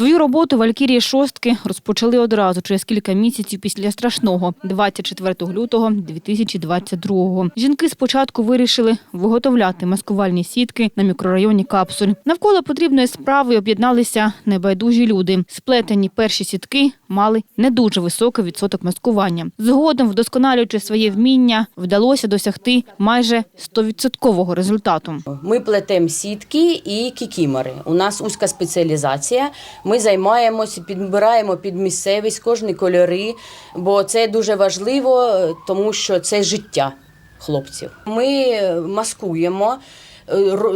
Свою роботу Валькірії шостки розпочали одразу через кілька місяців після страшного 24 лютого 2022-го. Жінки спочатку вирішили виготовляти маскувальні сітки на мікрорайоні Капсуль. Навколо потрібної справи об'єдналися небайдужі люди. Сплетені перші сітки мали не дуже високий відсоток маскування. Згодом, вдосконалюючи своє вміння, вдалося досягти майже 100% результату. Ми плетемо сітки і кікімори. У нас вузька спеціалізація. Ми займаємося, підбираємо під місцевість кожні кольори, бо це дуже важливо, е, тому що це життя хлопців. Ми е, маскуємо.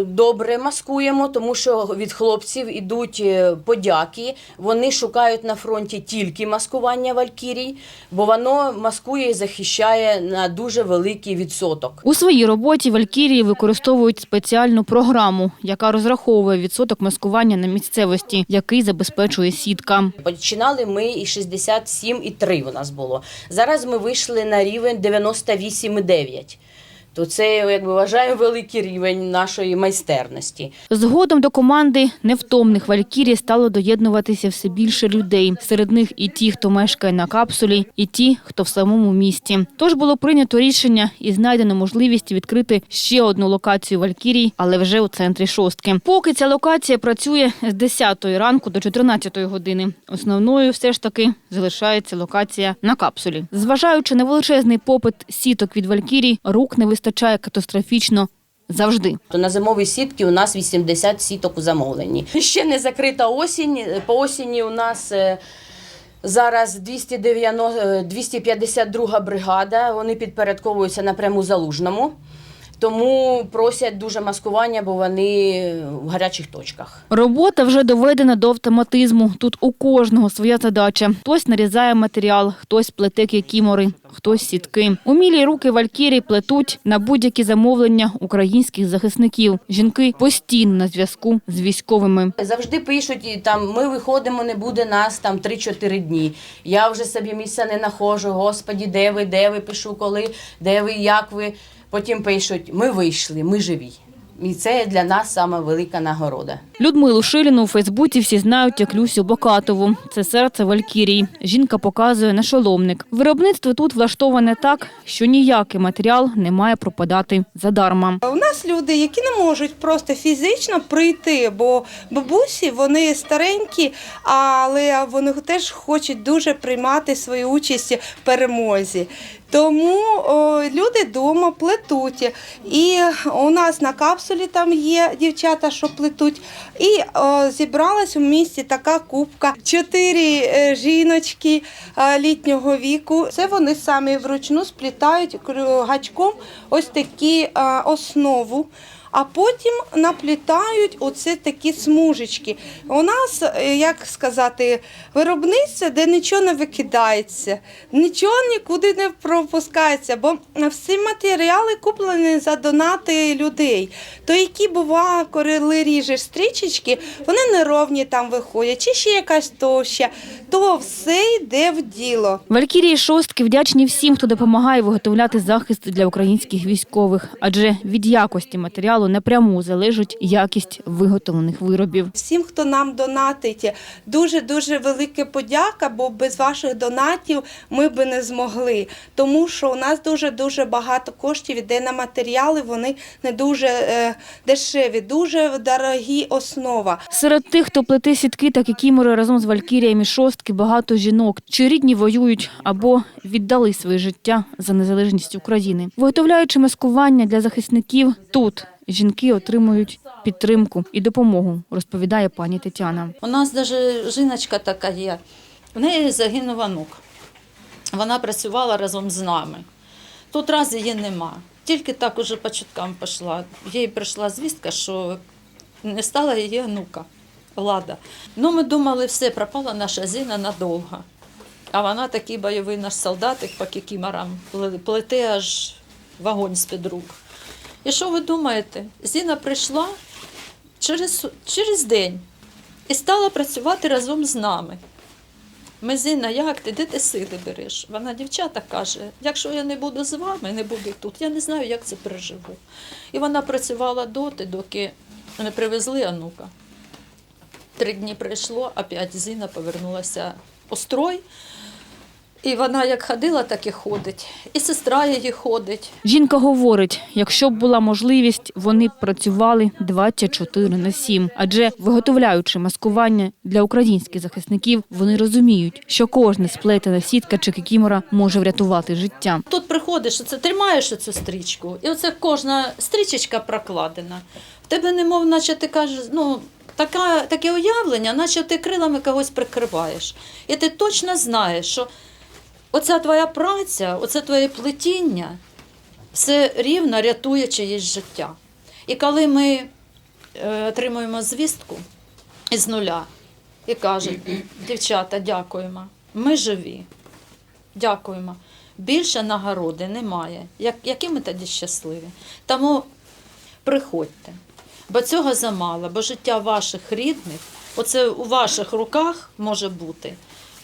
Добре маскуємо, тому що від хлопців ідуть е, подяки. Вони шукають на фронті тільки маскування валькірій, бо воно маскує і захищає на дуже великий відсоток. У своїй роботі Валькірії використовують спеціальну програму, яка розраховує відсоток маскування на місцевості, який забезпечує сітка. Починали ми і 67,3 у нас було. Зараз ми вийшли на рівень 98,9. То це, як би вважаю, великий рівень нашої майстерності. Згодом до команди невтомних Валькірій стало доєднуватися все більше людей. Серед них і ті, хто мешкає на капсулі, і ті, хто в самому місті. Тож було прийнято рішення і знайдено можливість відкрити ще одну локацію Валькірій, але вже у центрі шостки. Поки ця локація працює з 10 ранку до 14 години. Основною все ж таки залишається локація на капсулі. Зважаючи на величезний попит сіток від Валькірій, рук не вистачає катастрофічно завжди. То на зимові сітки у нас 80 сіток у замовленні. Ще не закрита осінь. По осінні у нас е, зараз 290, е, 252 бригада. Вони підпорядковуються напряму залужному. Тому просять дуже маскування, бо вони в гарячих точках. Робота вже доведена до автоматизму. Тут у кожного своя задача. Хтось нарізає матеріал, хтось плете кікімори, хтось сітки. Умілі руки Валькірій плетуть на будь-які замовлення українських захисників. Жінки постійно на зв'язку з військовими. Завжди пишуть, і там ми виходимо, не буде нас там 3-4 дні. Я вже собі місця не знаходжу. Господі, де ви, де ви пишу, коли, де ви, як ви. Потім пишуть, ми вийшли, ми живі. І це для нас саме велика нагорода. Людмилу Шиліну у Фейсбуці всі знають як Люсю Бокатову. Це серце Валькірії. Жінка показує на шоломник. Виробництво тут влаштоване так, що ніякий матеріал не має пропадати задарма. У нас люди, які не можуть просто фізично прийти, бо бабусі вони старенькі, але вони теж хочуть дуже приймати свою участь в перемозі. Тому о, люди вдома плетуть. І у нас на капсулі там є дівчата, що плетуть. І о, зібралась у місті така кубка. Чотири е, жіночки е, літнього віку. Це вони самі вручну сплітають гачком ось такі е, основу. А потім наплітають оце такі смужечки. У нас, е, як сказати, виробництво, де нічого не викидається, нічого нікуди не пропускається, бо всі матеріали куплені за донати людей. То які бува, коли ріжеш стрічечки, вони неровні там виходять, чи ще якась товща, то все йде в діло. Валькірії шостки вдячні всім, хто допомагає виготовляти захист для українських військових, адже від якості матеріалу напряму залежить якість виготовлених виробів. Всім, хто нам донатить, дуже дуже велика подяка, бо без ваших донатів ми би не змогли. Тому що у нас дуже дуже багато коштів іде на матеріали. Вони не дуже е, дешеві, дуже дорогі основа. Серед тих, хто плете сітки та кікімори разом з Валькіріями шостки, багато жінок, чи рідні воюють або віддали своє життя за незалежність України. Виготовляючи маскування для захисників тут. Жінки отримують підтримку і допомогу, розповідає пані Тетяна. У нас навіть жіночка така є. В неї загинув онук. Вона працювала разом з нами. Тут раз її нема. Тільки так уже по чуткам пішла. Їй прийшла звістка, що не стала її онука, Влада. Ну, ми думали, все, пропала наша Зіна надовго. А вона такий бойовий наш солдатик по кікімарам, пле- плете аж вогонь з-під рук. І що ви думаєте? Зіна прийшла через, через день і стала працювати разом з нами. Ми Зіна, як ти? Де ти сили береш? Вона дівчата каже, якщо я не буду з вами, не буду тут, я не знаю, як це переживу. І вона працювала доти, доки не привезли онука. Три дні пройшло, опять Зіна повернулася у строй. І вона як ходила, так і ходить. І сестра її ходить. Жінка говорить, якщо б була можливість, вони б працювали 24 на 7. Адже виготовляючи маскування для українських захисників, вони розуміють, що кожна сплетена сітка чи кікімора може врятувати життя. Тут приходиш, оце тримаєш цю стрічку, і оце кожна стрічечка прокладена. В тебе немов, наче ти кажеш, ну. Така, таке уявлення, наче ти крилами когось прикриваєш. І ти точно знаєш, що оця твоя праця, оце твоє плетіння все рівно рятує чиєсь життя. І коли ми е, отримуємо звістку із нуля і кажуть, дівчата, дякуємо, ми живі, дякуємо. Більше нагороди немає. Як, які ми тоді щасливі? Тому приходьте, бо цього замало, бо життя ваших рідних, оце у ваших руках може бути.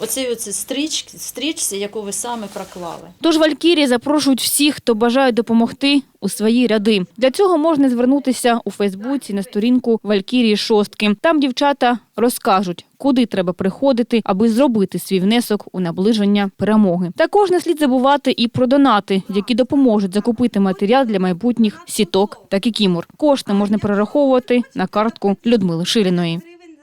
Оцій оці стріч, стрічці, яку ви саме проклали. Тож Валькірії запрошують всіх, хто бажає допомогти у свої ряди. Для цього можна звернутися у Фейсбуці на сторінку Валькірії Шостки. Там дівчата розкажуть, куди треба приходити, аби зробити свій внесок у наближення перемоги. Також не слід забувати і про донати, які допоможуть закупити матеріал для майбутніх сіток та кікімор. Кошти можна перераховувати на картку Людмили Шиліної.